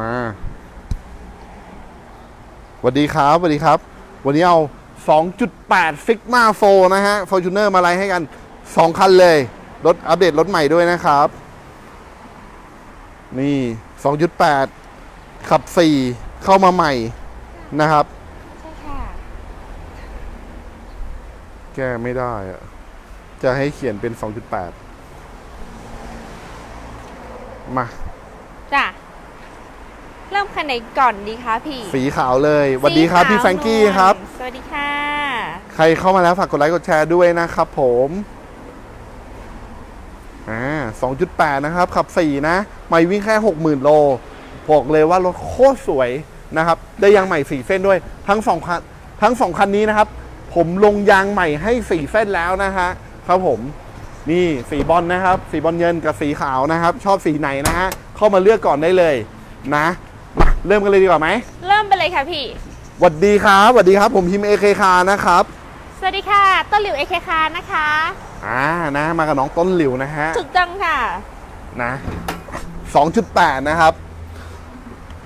มาสวัสดีครับสวัสดีครับ วันนี้เอา 2.8 Sigma 4นะฮะ Fortuner มาไล่ให้กัน 2 คันเลย รถอัปเดตรถใหม่ด้วยนะครับ นี่ 2.8 ขับ 4 เข้ามาใหม่นะครับ ใช่ค่ะ แก้ไม่ได้อะจะให้เขียนเป็น 2.8 มา จ้ะ เริ่มคันไหนก่อนดีคะพี่สีขาวเลยสวัสดีครับพี่แฟรงกี้ครับ สวัสดีค่ะ ใครเข้ามาแล้วฝากกดไลค์กดแชร์ด้วยนะครับผมอ่า2.8นะครับ ขับ4นะ ไม่วิ่งแค่60,000โล บอกเลยว่ารถโคตรสวยนะครับ ได้ยางใหม่4เส้นด้วย ทั้งสองคันทั้งสองคันนี้นะครับ ผมลงยางใหม่ให้4เส้นแล้วนะฮะครับผมนี่สีบอลนะครับ สีบอลเงินกับสีขาวนะครับ ชอบสีไหนนะฮะเข้ามาเลือกก่อนได้เลยนะ มาเริ่มกันเลยดีกว่าไหมเริ่มไปเลยค่ะพี่สวัสดีครับสวัสดีครับ ผมพิมพ์เอเคคานะครับ สวัสดีค่ะ ต้นหลิวเอเคคานะคะ อ่านะ มากับน้องต้นหลิวนะฮะ ถูกต้องค่ะ นะ2.8นะครับ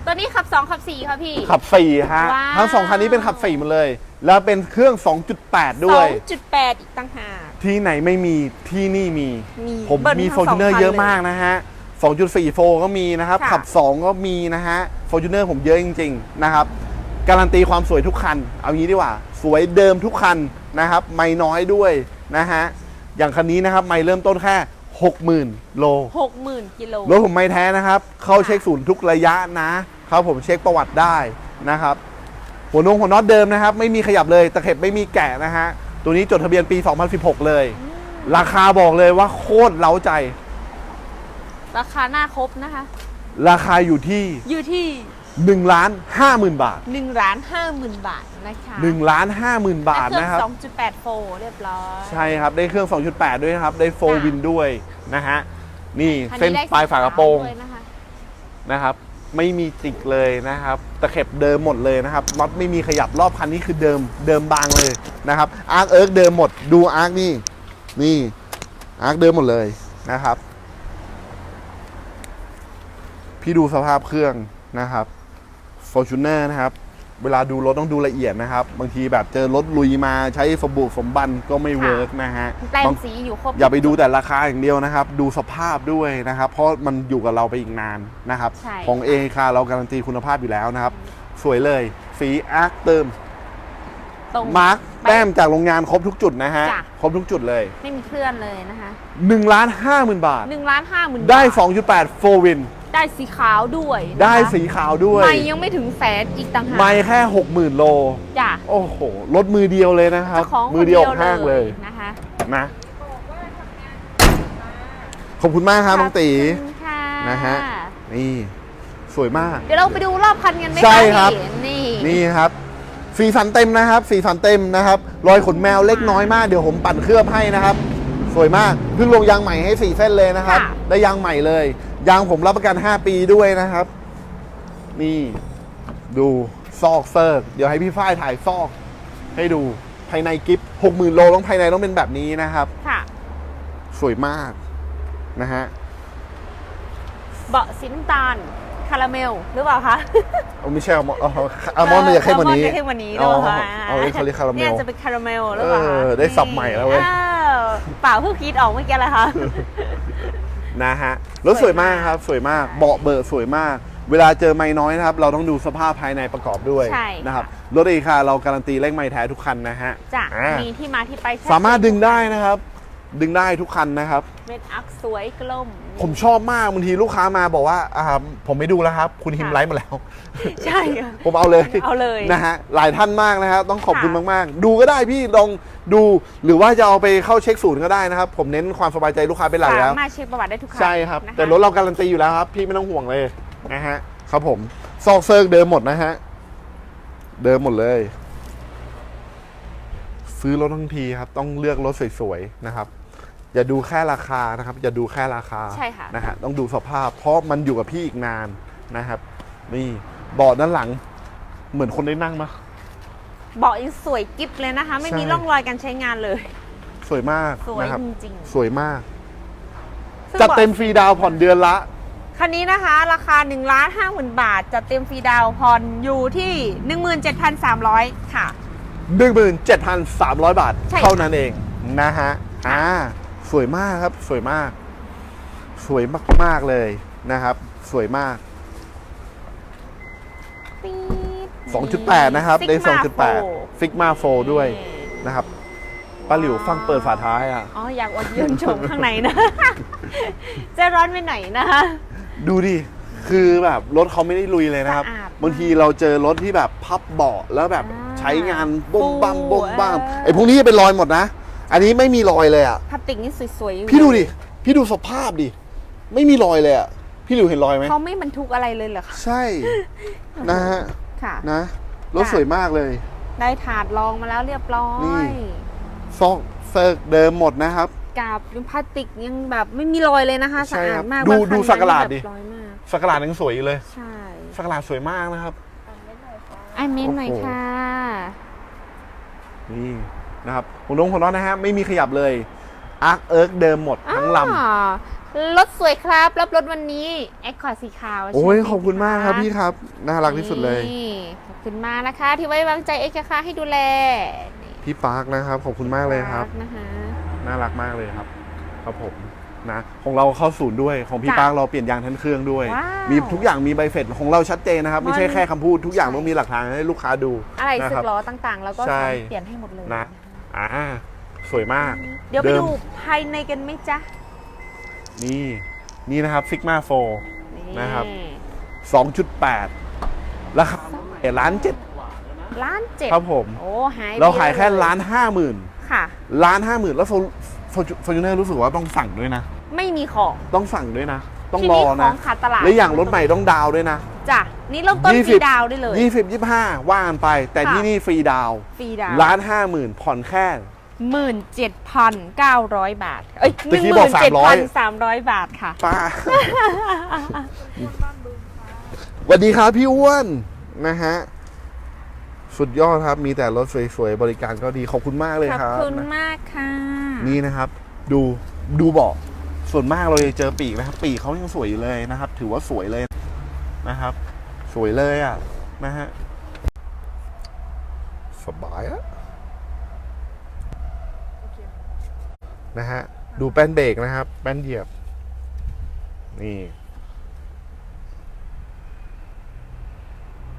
ตัวนี้ขับ 2 ขับ 4 ค่ะพี่ ขับ4ฮะว้าว ทั้งสองคันนี้เป็นขับ4หมดเลย แล้วเป็นเครื่อง 2.8 ด้วย 2.8 อีกต่างหาก ที่ไหนไม่มีที่นี่มี มีผมเบิ้ลมีทั้ f o r งส t อง u n e r คันเยอะเลย มากนะฮะ 2.4 โฟก็มีนะครับ ค่ะ ขับ 2 ก็มีนะฮะ f o r t u n e r ผมเยอะจริง ๆ นะครับ การันตีความสวยทุกคัน เอางี้ดีกว่า สวยเดิมทุกคันนะครับ ไม่น้อยด้วยนะฮะ อย่างคันนี้นะครับ ไม่เริ่มต้นแค่ 60,000 โล60,000กิโล รถผมไม่แท้นะครับ เข้าเช็คศูนย์ทุกระยะนะครับผมเช็คประวัติได้นะครับ หัวนงหัวน็อตเดิมนะครับ ไม่มีขยับเลยตะเข็บไม่มีแกะนะฮะ ตัวนี้จดทะเบียนปี 2016 เลย ราคาบอกเลยว่าโคตรเล้าใจ ราคาหน้าครบนะคะ ราคาอยู่ที่อยู่ที่1ล้าน5หมื่นบาท1ล้าน50,000 บาทนะคะ1ล้าน5หมื่นบาทและนะครับเครื่อง2.8 โฟเรียบร้อย ใช่ครับ ได้เครื่อง 2.8 ด้วยนะครับ ได้โฟค่ะวินด้วยนะฮะ นี่คัเส้นได้ปลายฝากระโปรงด้วยนะคะนะครับ ไม่มีจิกเลยนะครับ ตะเข็บเดิมหมดเลยนะครับน็อตไม่มีขยับรอบคันนี้คือเดิมเดิมบางเลยนะครับ อาร์คเอิร์กเดิมหมด ดูอาร์คนี่ นี่ อาร์คเดิมหมดเลยนะครับ พี่ดูสภาพเครื่องนะครับ Fortuner นะครับ เวลาดูรถต้องดูละเอียดนะครับ บางทีแบบเจอรถลุยมาใช้สมบุกสมบันก็ไม่เวิร์กนะฮะแปลงบางสีอยู่ครบอย่าไปดูแต่ราคาอย่างเดียวนะครับ ดูสภาพด้วยนะครับ เพราะมันอยู่กับเราไปอีกนานนะครับ ใช่ ของเอคาเราการันตีคุณภาพอยู่แล้วนะครับ สวยเลยสีอาร์คเติมตรง มาร์คแต้มจากโรงงานครบทุกจุดนะฮะจ้ะ ครบทุกจุดเลยไม่มีเคลื่อนเลยนะคะ1ล้าน5หมื่นบาท 1ล้าน5หมื่นได้บาท2.8โฟวิน ได้สีขาวด้วยนะคะได้สีขาวด้วย ไม่ยังไม่ถึงแสนอีกต่างหากไม่แค่ 60,000 โล จ้ะโอ้โห รถมือเดียวเลยนะครับ เจ้าของมือเดียวห้างเลยนะคะนะ ขอบคุณมากครับน้องตี ขอบคุณค่ะนะฮะ นี่ สวยมาก เดี๋ยวเราไปดูรอบคันกันไหมะใช่ครับนี่นี่ครับ สีสันเต็มนะครับ สีสันเต็มนะครับ รอยขนแมวเล็กน้อยมาก เดี๋ยวผมปั่นเคลือบให้นะครับ สวยมาก เพิ่งลงยางใหม่ให้สี่เส้นเลยนะครับ ได้ยางใหม่เลย ยางผมรับประกัน 5 ปีด้วยนะครับ นี่ดูซอกเซิร์กเดี๋ยวให้พี่ฝ้ายถ่ายซอก ให้ดูภายในกิฟหกหมื่นโลต้องภายในต้องเป็นแบบนี้นะครับ ค่ะ สวยมากนะฮะเบาะสีน้ำตาลคาราเมลหรือเปล่าคะเอาไม่ใช่เอามอนเอาเอามอนมันจะเข้มกว่านี้อัลมอนด์จะเข้มกว่านี้หรือเปล่าคะอ๋อเอาเขาเรียกคาราเมเนี่ยลจะเป็นคาราเมลหรือเปล่าคะเออได้สับใหม่แล้วเว้ยอ้าวเปล่าเพิ่งคิดออกเมื่อกี้แหละค่ะ นะฮะรถสวยมากครับสวยมากเบาะเบอะสวยมาก เวลาเจอไม้น้อยนะครับ เราต้องดูสภาพภายในประกอบด้วยใช่ค่ะ นะครับรถเอคาเราการันตีเลขไม้แท้ทุกคันนะฮะจ้ะอ่ามีที่มาที่ไปชัดสามารถดึงได้นะครับ ดึงได้ทุกคันนะครับ เม็ดอักสวยกลม ผมชอบมากบางทีลูกค้ามาบอกว่าอ่าผมไม่ดูแล้วครับ คุณฮิมค่ะไลฟ์มาแล้ว ใช่ค่ะผมเอาเลยเอาเลยนะฮะหลายท่านมากนะครับ ต้องขอบคุณค่ะมากๆ ดูก็ได้พี่ลองดูหรือว่าจะเอาไปเข้าเช็คศูนย์ก็ได้นะครับ ผมเน้นความสบายใจลูกค้าเป็นหลักแล้วสามารถเช็คประวัติได้ทุกครั้งใช่ครับนะคะแต่รถเราการันตีอยู่แล้วครับ พี่ไม่ต้องห่วงเลยนะฮะครับผมซอกเซิร์กเดิมหมดนะฮะเดิมหมดเลยซื้อรถทั้งทีครับ ต้องเลือกรถสวยๆนะครับ อย่าดูแค่ราคานะครับ อย่าดูแค่ราคาใช่ค่ะ นะฮะต้องดูสภาพ เพราะมันอยู่กับพี่อีกนานนะครับ นี่เบาะด้านหลัง เหมือนคนได้นั่งมาเบาะยังสวยกิฟเลยนะคะ ไม่มีใช่ ร่องรอยการใช้งานเลย สวยมากสวยนะครับ จริงสวยมาก ๆซึ่งจัดบาะ เต็มฟรีดาวน์ผ่อนเดือนละ คันนี้นะคะราคา1นึ่งล้านห้าหมื่นบาทจัดเต็มฟรีดาวน์ผ่อนอยู่ที่ 17,300 ค่ะ 17,300 บาท ใช่ค่ะเท่านั้นเองนะฮะ อ่า สวยมากครับ สวยมาก สวยมาก ๆ เลยนะครับ สวยมาก ปี๊ด2.8 นะครับ ได้ Sigma 2.8 Sigma 4ด้วยนะครับป้าหลิวฟังเปิดฝาท้ายอะ อ๋อ อยากอดยืนชมข้างในนะ จะร้อนไปหน่อยนะคะดูดิ คือแบบรถเขาไม่ได้ลุยเลยนะครับ สะอาดบางทีเราเจอรถที่แบบพับเบาะแล้วแบบอ่าใช้งานบ้มบัมฟูบ้มบัมเออ ไอ้พวกนี้จะเป็นรอยหมดนะ อันนี้ไม่มีรอยเลยอะพลาสติกนี่สวยๆอยู่พี่ดูดิพี่ดูสภาพดิไม่มีรอยเลยอะพี่หลิวเห็นรอยไหมเขาไม่บรรทุกอะไรเลยเหรอคะใช่นะฮะค่ะนะรถสวยมากเลย ได้ถาดรองมาแล้วเรียบร้อนี่ยซอกเซิร์กเดิมหมดนะครับกาบยังพลาสติกยังแบบไม่มีรอยเลยนะคะใช่สะอาครัดบมากดูบงคันดูสักหลาดดิแบบร้อยมากสกลาดยังสวยอยู่เลยใช่สกลาดสวยมากนะครับไอเมนหน่อยโอ้โหค่ะนี่ นะครับหัวน้องหัวน้องนะฮะไม่มีขยับเลยอาร์คเอิร์กเดิมหมดทั้งลำอ่ารถสวยครับรับรถวันนี้แอคคอร์ดสีขาวโอ้ยเชิญขอบคุณมากครับพี่ครับน่ารักที่สุดเลยนี่ขอบคุณมากนะคะ ที่ไว้วางใจเอกค่ะให้ดูแลนี่พี่ปาร์คนะครับขอบคุณมากเลยครับนะคะน่ารักมากเลยครับ ครับผมนะของเราเข้าศูนย์ด้วยของพี่จ้ะปาร์คเราเปลี่ยนยางทั้งเครื่องด้วยว้าวมีทุกอย่างมีใบเสร็จของเราชัดเจนนะครับ ไม่ใช่มันแค่คำพูดทุกอย่างใช่ต้องมีหลักฐานให้ลูกค้าดู อะไรนะสึครักล้อต่างๆ แล้วก็ใช่เปลี่ยนให้หมดเลยนะ อ่าสวยมาก เดี๋ยวไปเดิมดูภายในกันไหมจ๊ะ นี่นี่นะครับซิกมาโฟนะครับ 2.8 ราคาล้านเจ็ดล้านเจ็ดครับผม โอ้หายไปเราขายแค่เอะล้านห้าหมื่นค่ะล้านห้าหมื่นแล้วโฟจูเนอร์รู้สึกว่าต้องสั่งด้วยนะ ไม่มีของ ต้องสั่งด้วยนะ ต้องที่รอนี่ขนะองขาดตลาดและอย่างรถใหม่ต้องดาวน์ด้วยนะ จ้ะนี่เริ่มต้นยี่ฟสิรีบดาวน์ได้เลยยี่สิบยี่ห้าว่ากันไป แต่ค่ะ ที่นี่ฟรีดาวน์ฟรีดาวล้านห้าหมื่นผ่อนแค่ หมื่นเจ็ดพันเก้าร้อยบาท เอ้ยหตะนึ่งกี้หบอมื่ก นเจ็ดพัน300สามร้อยบาทค่ะ ป้าสวัสดีครับพี่อ้วนนะฮะ สุดยอดครับ มีแต่รถสวยๆ บริการก็ดีขอบคุณมากเลยขอบครับ คุณนะมากค่ะ นี่นะครับ ดูดูเบาะส่วนมากเราจะเจอปีกนะครับ ปีกเขายังสวยอยู่เลยนะครับ ถือว่าสวยเลย นะครับ สวยเลยอะนะฮะสบายอะนะฮะ ดูแป้นเบรกนะครับ แป้นเหยียบ นี่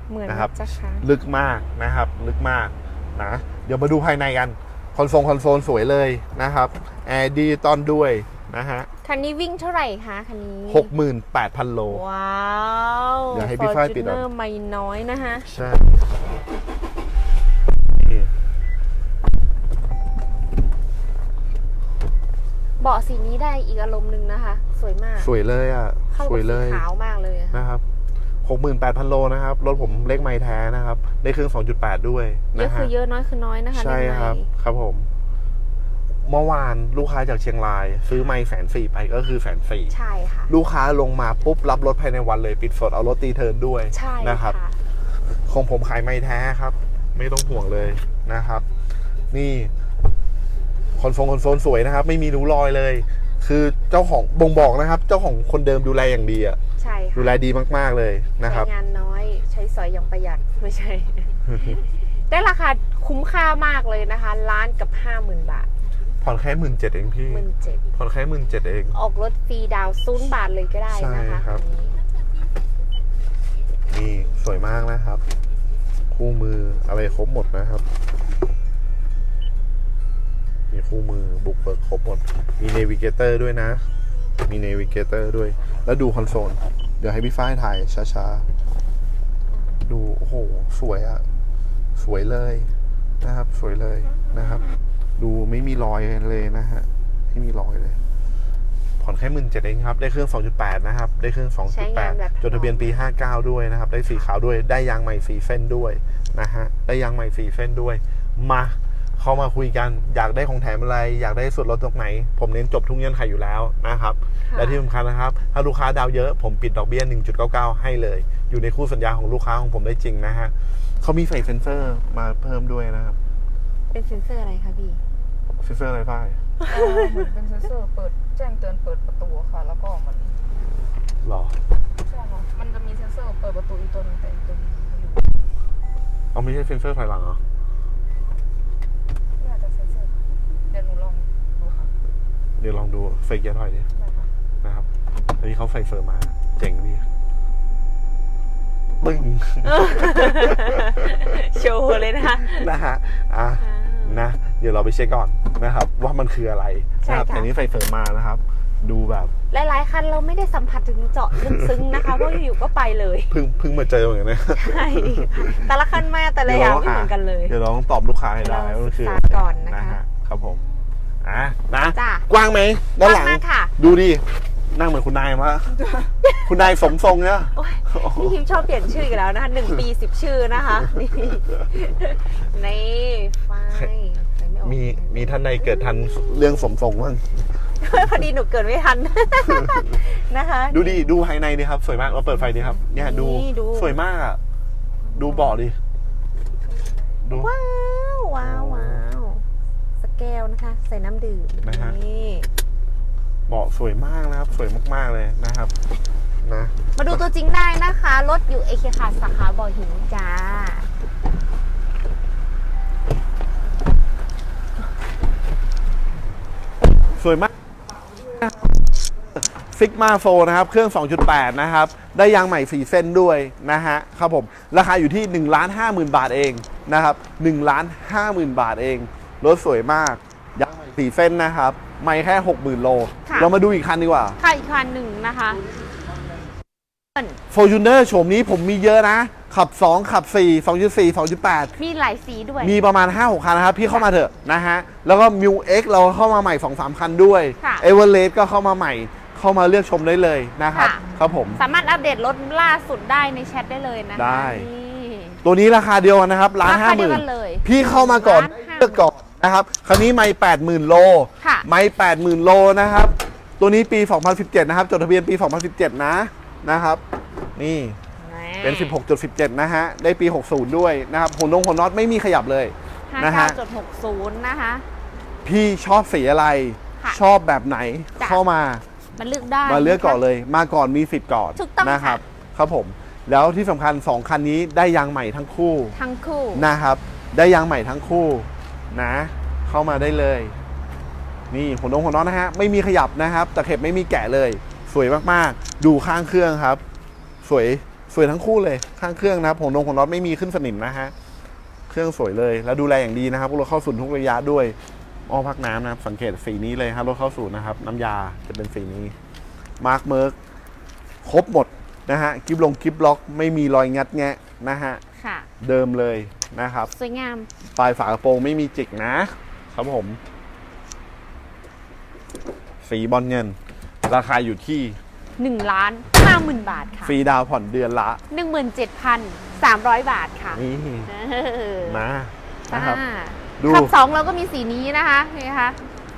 เหมือนนะครับจะค่ะลึกมากนะครับ ลึกมากนะ เดี๋ยวมาดูภายในกัน คอนโซลคอนโซลสวยเลยนะครับ แอร์ดิจิตอลด้วย นะฮะคันนี้วิ่งเท่าไหร่คะคันนี้หกหมื่นแปดพันโล ว้าวเดี๋ยวให้พี่ฝ้ายปิดก่อน Fortuner ไม่น้อยนะคะใช่นี่เบาะสีนี้ได้อีกอารมณ์หนึ่งนะคะ สวยมากสวยเลยอะ เข้าสกับวยเลสียขาวมากเลยอะนะครับหกหมื่นแปดพันโลนะครับ รถผมเลขไม้แท้นะครับ ได้เครื่องสองจุดแปดด้วยเยอะนะฮะ คือเยอะน้อยคือน้อยนะคะใช่เล่นครับไม้ครับผม เมื่อวานลูกค้าจากเชียงราย ซื้อไม้แสนสี่ไปก็คือแสนสี่ใช่ค่ะ ลูกค้าลงมาปุ๊บรับรถภายในวันเลยปิดสดเอารถตีเทิร์นด้วยใช่นะครับค่ะของผมขายไม่แท้ครับ ไม่ต้องห่วงเลยนะครับ นี่คอนโซลคอนโซลสวยนะครับ ไม่มีรูรอยเลย คือเจ้าของบ่งบอกนะครับ เจ้าของคนเดิมดูแลอย่างดีอะใช่ค่ะดูแลดีมากๆเลยนะครับใช้งานน้อยใช้สอยอย่างประหยัดไม่ใช่ ได้ราคาคุ้มค่ามากเลยนะคะล้านกับห้าหมื่นบาท ผ่อนแค่หมื่นเจ็ดเองพี่หมื่นเจ็ดผ่อนแค่หมื่นเจ็ดเอง ออกรถฟรีดาวน์ศูนย์บาทเลยก็ได้นะคะใช่ครับอันนี้นี่สวยมากนะครับ คู่มืออะไรครบหมดนะครับ มีคู่มือบุกเบิกครบหมด มีเนวิเกเตอร์ด้วยนะ มีเนวิเกเตอร์ด้วย แล้วดูคอนโซล เดี๋ยวให้พี่ฝ้ายถ่ายช้าๆ ดู โอ้โห สวยอะสวยเลยนะครับ สวยเลยนะครับ ดูไม่มีรอยเลยนะฮะ ไม่มีรอยเลย ผ่อนแค่หมื่นเจ็ดเองครับ ได้เครื่อง 2.8 นะครับ ได้เครื่องใช้งานแบบ2.8 จดทะเบียนปี 59 ด้วยนะครับ ได้สีขาวด้วย ได้ยางใหม่สีเส้นด้วยนะฮะ ได้ยางใหม่สีเส้นด้วย มาเข้ามาคุยกัน อยากได้ของแถมอะไร อยากได้ส่วนลดตรงไหน ผมเน้นจบทุกเงื่อนไขอยู่แล้วนะครับค่ะและที่สำคัญนะครับ ถ้าลูกค้าดาวเยอะ ผมปิดดอกเบี้ย 1.99 ให้เลย อยู่ในคู่สัญญาของลูกค้าของผมได้จริงนะฮะเขามีใส่เซ็นเซอร์มาเพิ่มด้วยนะครับ เป็นเซ็นเซอร์อะไรคะพี่ เซ็นเซอร์อะไรป้ายเออเหมือนเป็นเซนเซอร์เปิดแจ้งเตือนเปิดประตูค่ะ แล้วก็มันหรอ ใช่ค่ะมันจะมีเซนเซอร์เปิดประตูอีกตัวหนึงแต่อีกตัวหนึงไม่รู้เอาไม่ใช่เซ็นเซอร์ถอยหลังเหรอน่าจะเซนเซอร์ค่ะเดี๋ยวหนูลองดูค่ะเดี๋ยวลองดูใส่เกียร์ถอยดิได้ค่ะนะครับ อันนี้เขาใส่เฟอร์มา เจ๋งดีปึ้ง โชว์เลยนะคะนะฮะอะนะ เดี๋ยวเราไปเช็คก่อนนะครับ ว่ามันคืออะไรใช่นะครับค่ะแต่นี้ใส่เฟอร์มานะครับ ดูแบบหลายๆคันเราไม่ได้สัมผัสถึงเจาะลึกซึ้งนะคะเพราะอยู่ๆก็ไปเลยเพิ่งเพิ่งมาเจอเหมือนกันนะใช่ค่ะแต่ละคันมาแต่ละอย่างไม่เหมือนกันเลยเดี๋ยวเราต้องตอบลูกค้าให้ได้เราว่ามันคือศึกษาก่อนนะคะครับผมอะนะจ้ะกว้างไหมด้านหลังมากค่ะดูดินั่งเหมือนคุณนายมากคุณนายสมทรงเนี่ยโอ้ยนี่พิมพ์ชอบเปลี่ยนชื่ออีกแล้วนะคะหนึ่งปีสิบชื่อนะคะ นี่นี่ไฟไฟไออกมีมีท่านใดเกิดทันเรื่องสมทรงบ้าง พอดีหนูเกิดไม่ทัน นะคะ ดูดิดูภายในดิครับ สวยมากเราเปิดไฟดิครับ เนี่ยดูนี่ดู สวยมากอะดูเบาะดิดู ว้าวว้าวว้าวสแกลนะคะ ใส่น้ำดื่มนะฮะ นี่เบาะสวยมากนะครับ สวยมากๆเลยนะครับ นะ มาดูตัวจริงได้นะคะ รถอยู่เอเคคาสาขาบ่อหินจ้า ซิกมาโฟนะครับ เครื่อง 2.8 นะครับ ได้ยางใหม่ 4 เส้นด้วยนะฮะครับผม ราคาอยู่ที่ 1 5 0 0 0 0 บาทเองนะครับ1 5 0 0 0 0 บาทเอง รถสวยมาก ยางใหม่ 4 เส้นนะครับ ไม่แค่ 60,000 โล ค่ะ เรามาดูอีกคันดีกว่า ค่ะอีกคันหนึ่งนะคะ f o r t u n e r โฉมนี้ผมมีเยอะนะ ขับ 2 ขับ 4 2.4 2.8 มีหลายสีด้วย มีประมาณ 5 6 คันนะครับ พี่เข้ามาเถอะนะฮะ แล้วก็ m ิว X เราเข้ามาใหม่ 2 3 คันด้วยค่ะเอเวอเรสต์ก็เข้ามาใหม่เข้ามาเลือกชมได้เลยนะครับค่ะครับผม สามารถอัปเดตรถล่าสุดได้ในแชทได้เลยนะคะได้นี่ตัวนี้ราคาเดียวกันนะครับล้านราห้าคาหเดียวมื่กันนเลยพี่เข้ามาก่อนล้านห้าเลือกก่อนนะครับคันนี้ไม่แปดหมื่นโลค่ะไม่แปดหมื่นโลนะครับตัวนี้ปี 2017 นะครับจดทะเบียนปี 2017 นะ นะครับ นี่เป็น 16.17 นะฮะ ได้ปี 60 ด้วยนะครับหัวนงหัวน็อตไม่มีขยับเลย59.60นะฮะนะคะ พี่ชอบสีอะไรค่ะชอบแบบไหนจ้ะเข้ามามันเลือกได้มาเลือกก่อนนะคะเลย มาก่อนมีสิทธิ์ก่อนถูกต้องนะครับค่ะครับผม แล้วที่สำคัญ 2 คันนี้ได้ยางใหม่ทั้งคู่ ทั้งคู่นะครับ ได้ยางใหม่ทั้งคู่นะ เข้ามาได้เลย นี่หัวนงหัวน็อตนะฮะ ไม่มีขยับนะครับตะเข็บไม่มีแกะเลย สวยมากๆ ดูข้างเครื่องครับ สวยสวยทั้งคู่เลยข้างเครื่องนะครับหัวนงหัวน็อตไม่มีขึ้นสนิมนะฮะเครื่องสวยเลย แล้วดูแลอย่างดีนะครับรถเข้าศูนย์ทุกระยะด้วยอ้อพักน้ำนะครับสังเกตสีนี้เลยครับรถเข้าศูนย์นะครับ น้ำยาจะเป็นสีนี้มาร์คเมิร์กครบหมดนะฮะกิฟลงกิฟล็อก ไม่มีรอยงัดแงะนะฮะค่ะ เดิมเลยนะครับ สวยงาม ปลายฝากระโปรงไม่มีจิกนะ ครับผม สีบอลเงิน ราคาอยู่ที่ 1 ล้าน 50,000 บาทค่ะ ฟรีดาวน์ผ่อนเดือนละ 17,300 บาทค่ะนี่เออนะนะครับ อ่าดู ขับสองเราก็มีสีนี้นะคะนี่นะคะ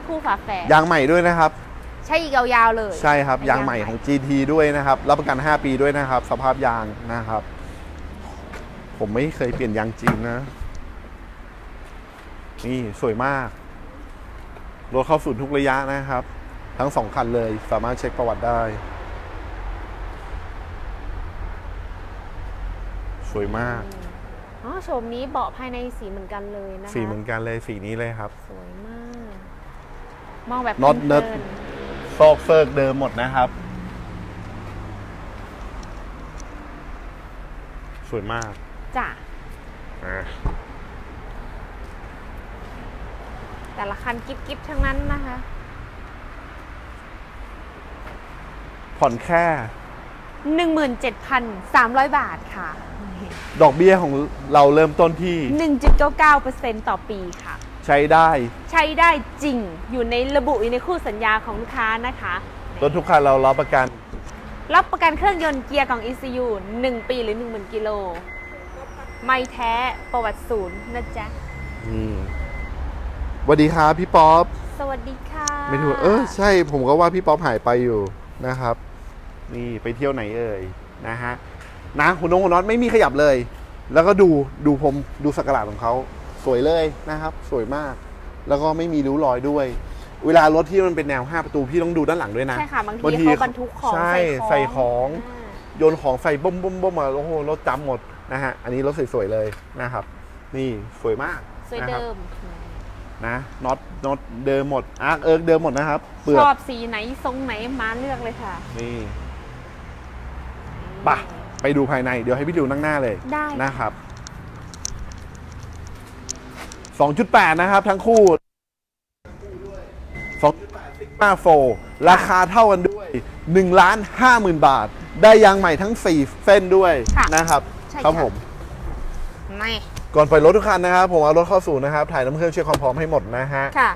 คู่ฝาแฝดยางใหม่ด้วยนะครับ ใช้อีกยาวๆเลย ใช่ครับ ยางใหม่ของ GT ด้วยนะครับ รับประกัน 5 ปีด้วยนะครับ สภาพยางนะครับ ผมไม่เคยเปลี่ยนยางจีนนะ นี่สวยมาก รถเข้าศูนย์ทุกระยะนะครับ ทั้งสองคันเลยสามารถเช็คประวัติได้ สวยมาก อ๋อโฉมนี้เบาะภายในสีเหมือนกันเลยนะคะสีเหมือนกันเลยสีนี้เลยครับ สวยมาก มองแบบน็อตพลิเนิร์ดนซอกเซิร์กเดิมหมดนะครับ สวยมากๆจ้ะอะแต่ละคันกิ๊บกิ๊บๆทั้งนั้นนะคะ ผ่อนแค่ 17,300 บาทค่ะ ดอกเบี้ยของเราเริ่มต้นที่ 1.99%ต่อปีค่ะ ใช้ได้ ใช้ได้จริงอยู่ในระบุอยู่ในคู่สัญญาของลูกค้านะคะรถทุกคันเรารับประกัน รับประกันเครื่องยนต์เกียร์ของ ECU 1 ปีหรือ 10,000 กิโล ไม่แท้ประวัติศูนย์นะจ๊ะ อืมสวัสดีครับพี่ป๊อป สวัสดีค่ะ ไม่ถูกเออ ใช่ผมก็ว่าพี่ป๊อปหายไปอยู่ นะครับ นี่ไปเที่ยวไหนเอ่ยนะฮะนะคุณน้องคุณน็อตไม่มีขยับเลย แล้วก็ดูดูผมดูสักการะของเขาสวยเลยนะครับ สวยมาก แล้วก็ไม่มีริ้วรอยด้วย เวลารถที่มันเป็นแนว 5 ประตูพี่ต้องดูด้านหลังด้วยนะใช่ค่ะบางทีเขาบรรทุกของใช่ใส่ใส่ขขอองงโยนของใส่บ่มบ่มบ่มมาโอ้โหรถจำหมดนะฮะอันนี้รถสวยๆเลยนะครับ นี่สวยมากสวยนะครับเดิมนะน็อต น็อตเดิมหมดอาร์คเอิร์กเดิมหมดนะครับเปลืชอกอบสีไหนทรงไหนมาเลือกเลยค่ะนี่ไปะไปดูภายในเดี๋ยวให้พี่ดิวนั่งหน้าเลยได้นะครับ 2.8 นะครับ ทั้งคู่2.8 Sigma 4ราคาเท่ากันด้วย1ล้าน5หมื่นบาท ได้ยางใหม่ทั้ง 4 เส้นด้วยค่ะนะครับใช่ครับค่ะผมไม่ ก่อนปล่อยรถทุกคันนะครับ ผมเอารถเข้าสู่นะครับ ถ่ายน้ำเครื่องเช็คความพร้อมให้หมดนะฮะ ค่ะ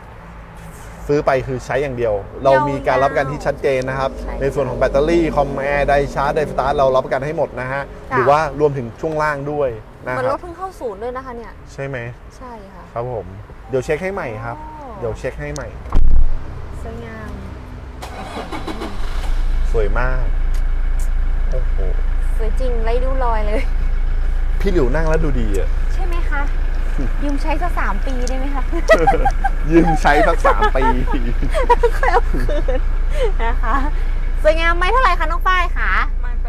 ซื้อไปคือใช้อย่างเดียว เรามีการรับประกันที่ชัดเจนนะครับ ใช่ในส่วนของแบตเตอรี่คอมแอร์ไดชาร์จไดสตาร์ทเรารับประกันให้หมดนะฮะค่ะหรือว่ารวมถึงช่วงล่างด้วยนะเหมือนครรัถบเพิ่งเข้าศูนย์ด้วยนะคะเนี่ย ใช่ไหมใช่ค่ะ ครับผม เดี๋ยวเช็คให้ใหม่ครับอ๋อเดี๋ยวเช็คให้ใหม่ สวยงาม สวยมากโอ้โห สวยจริงไร้ริ้วรอยเลย พี่หลิวนั่งแล้วดูดีอะ ใช่ไหมคะ ยืมใช้สักสามปีได้ไหมคะ ยืมใช้สักสามปี ค่อยเอาคืนนะคะสวยงามไหมเท่าไหร่คะน้องฝ้ายคะมาแ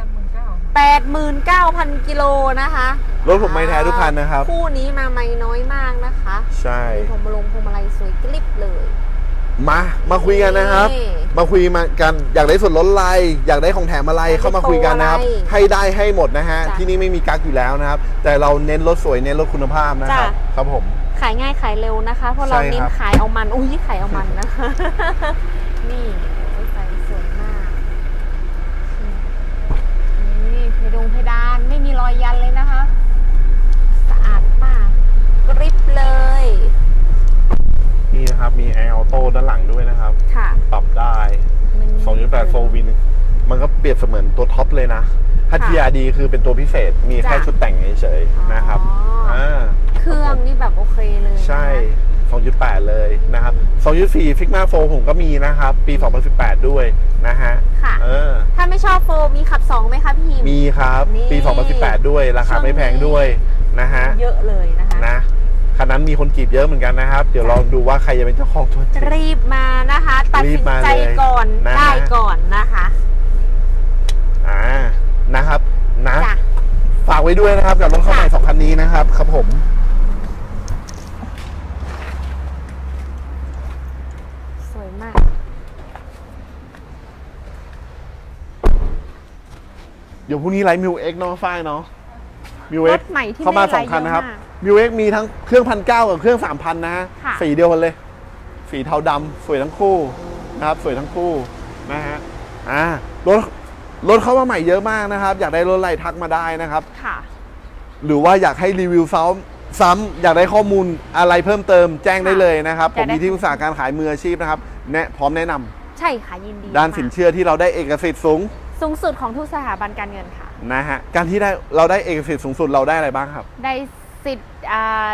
ปดหมื่นเก้า89,000กิโลนะคะรถผมไม่แท้ทุกคันนะครับ คู่นี้มาไม่น้อยมากนะคะ ใช่พวงมาลงพวงมาลัยสวยกลิบเลย มามาคุยกันนะครับนี่มาคุยมากันอยากได้ส่วนลดอะไรอยากได้ของแถมอะไรอยากได้เข้ามาคุยกันนะครับโปรอะไรให้ได้ให้หมดนะฮะจ้ะที่นี่ไม่มีกั๊กอยู่แล้วนะครับ แต่เราเน้นรถสวยเน้นรถคุณภาพนะครับจ้ะครับผม ขายง่ายขายเร็วนะคะ เพราะเราใช่เน้คนรับขายเอามันอุ้ยขายเอามันนะคะนี่โอ้ยไฟสวยมากนี่เพดงเพดานไม่มีรอยยันเลยนะคะสะอาดมากกริบเลย นี่นะครับ มีแอร์ออโต้ด้านหลังด้วยนะครับ ค่ะ ปรับได้ มัน 2.8 4 วินมันก็เป รียบเสมือนตัวท็อปเลยนะถ้า ค่ะ TRD คือเป็นตัวพิเศษ มีแค่จ้ะ ชุดแต่งเฉยอ๋อๆนะครับอ่า เครื่องนี่แบบโอเคเลยนะคะใช่ 2.8 เลยนะครับ 2.4 Figma 4ผมก็มีนะครับ ปี 2018 ด้วยนะฮะ ค่ะ เออ ถ้าไม่ชอบโฟมีขับสองไหมคะพี่ฮิมมีครับนี่ปี 2018 ด้วย ราคาไม่แพงด้วยนะฮะ เยอะเลยนะคะ นะ คันนั้นมีคนจีบเยอะเหมือนกันนะครับ เดี๋ยวลองดูว่าใครจะเป็นเจ้าของตัวจริง รีบมานะคะ ตัดรีสิบนมาใจเลยก่อนนะฮะได้ก่อนนะคะอ่า นะครับนะ จ้ะ ฝากไว้ด้วยนะครับกับรถเข้าใหม่ค่ะสองคันนี้นะครับ ครับผมสวยมาก เดี๋ยวพรุ่งนี้ไลฟ์มิวเอ็กเนาะฝ้ายเนาะมิวรเอ็กถใหม่ที่เข้ามาไม่สองคันนะครับเยอะมากมิวเอ็กมีทั้งเครื่องพันเก้ากับเครื่องสามพันนะฮะค่ะ สีเดียวกันเลย สีเทาดำสวยทั้งคู่นะครับ สวยทั้งคู่นะฮะอ่ารถ รถเข้ามาใหม่เยอะมากนะครับ อยากได้รถอะไรทักมาได้นะครับ ค่ะ หรือว่าอยากให้รีวิวซ้ำซ้ำอยากได้ข้อมูลอะไรเพิ่มเติมแจ้งได้เลยนะครับอผยามกได้มีที่ปรึกษาการขายมืออาชีพนะครับแนะพร้อมแนะนำใช่ค่ะ ยินดีด้านมกสินเชื่อที่เราได้เอกสิทธิ์สูง สูงสุดของทุกสถาบันการเงินค่ะ นะฮะ การที่ได้เราได้เอกสิทธิ์สูงสุดเราได้อะไรบ้างครับ ได้สิทธิ์อ่า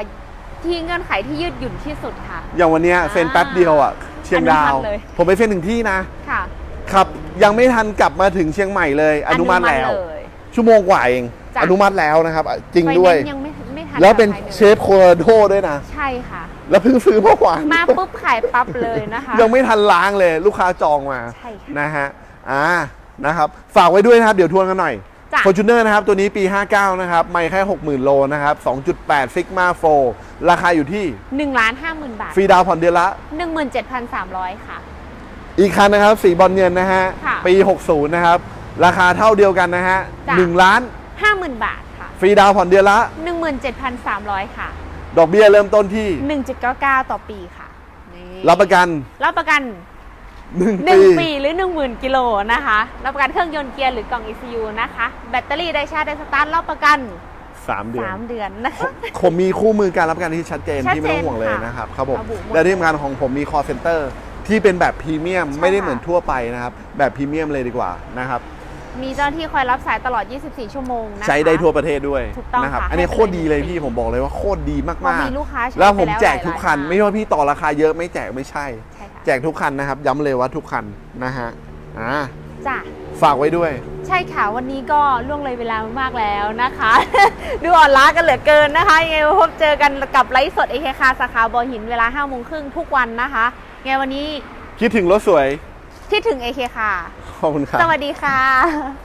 ที่เงื่อนไขที่ยืดหยุ่นที่สุดค่ะ อย่างวันเนี้ยเซ็นแป๊บเดียวอะ เชียงดาวอนุมัติเลยผมไปเซ็นถึงที่นะ ค่ะ ขับยังไม่ทันกลับมาถึงเชียงใหม่เลย อนุมัติแล้วเลยชั่วโมงกว่าเอง จ้ะ อนุมัติแล้วนะครับ จริงด้วย ไฟแนนซ์ยังไม่ไม่ทันแล้วเป็นกับใครลยเชฟโคโลราโดด้วยนะ ใช่ค่ะ แล้วเพิ่งซื้อเมื่อวานมาปุ๊บขายปั๊บเลยนะคะ ยังไม่ทันล้างเลย ลูกค้าจองมาใช่ค่ะนะฮะอ่านะครับ ฝากไว้ด้วยนะครับ เดี๋ยวทวนกันหน่อย จ้ะ f o r t u n e r นะครับ ตัวนี้ปี 59 นะครับ ไม่แค่ 60,000 โลนะครับ 2.8 Sigma 4ราคาอยู่ที่หนึ่งล้านห้าหมื่นบาท ฟรีดาวน์ผ่อนเดือนละหนึ่งหมื่นเจ็ดพันสามร้อยค่ะ อีกคันนะครับสีบอลเงินนะฮะค่ะปี 60 นะครับ ราคาเท่าเดียวกันนะฮะจ้ะ1ล้านห้าหมื่นบาทค่ะ ฟรีดาวน์ผ่อนเดือนละหนึ่งหมื่นเจ็ดพันสามร้อยค่ะ ดอกเบี้ยเริ่มต้นที่หนึ่งจุดเก้าเก้าต่อปีค่ะนี่รับประกัน รับประกัน1หนึ่ปีงปีหรือหนึ่งหมื่นกิโลนะคะ รับประกันเครื่องยนต์เกียร์หรือกล่อง ECU นะคะ แบตเตอรี่ไดชาร์จไดสตาร์ทรับประกัน3เดือน 3 เดือนนะคะ ผมมีคู่มือการรับประกันที่ชัดเจนชัดเจนที่ไม่ต้องห่วงเลยค่ะนะครับครับผมระบุหมด และที่สำคัญของผมมี call center ที่เป็นแบบพรีเมียมใช่ไม่ได้ค่ะเหมือนทั่วไปนะครับ แบบพรีเมียมเลยดีกว่านะครับ มีเจ้าหน้าที่คอยรับสายตลอด 24 ชั่วโมงนะคะ ใช้ได้ทั่วประเทศด้วยถูกต้องนะครับ ค่ะอันนี้ให้โคไปตรเลยดีเลยหนึ่งพี่ปีผมบอกเลยว่าโคตรดีเพมาราะกมีลูกค้าใช้ๆแล้วผมไปแจกหลายทุกคันล้าไม่ว่าพี่ต่อราคาเยอะไม่แจกไม่ใช่ ใช่ค่ะแจกทุกคันนะครับ ย้ำเลยว่าทุกคันนะฮะอ่าจ้ะ ฝากไว้ด้วย ใช่ค่ะ วันนี้ก็ล่วงเลยเวลามากๆแล้วนะคะ ดูอ่อนล้ากันเหลือเกินนะคะยังไงพบเจอกันกับไลฟ์สดเอเคคาสาขาบอหินเวลา5โมงครึ่งทุกวันนะคะยัง ไงวันนี้คิดถึงรถสวย คิดถึงเอเคคาขอบคุณครับ สวัสดีค่ะ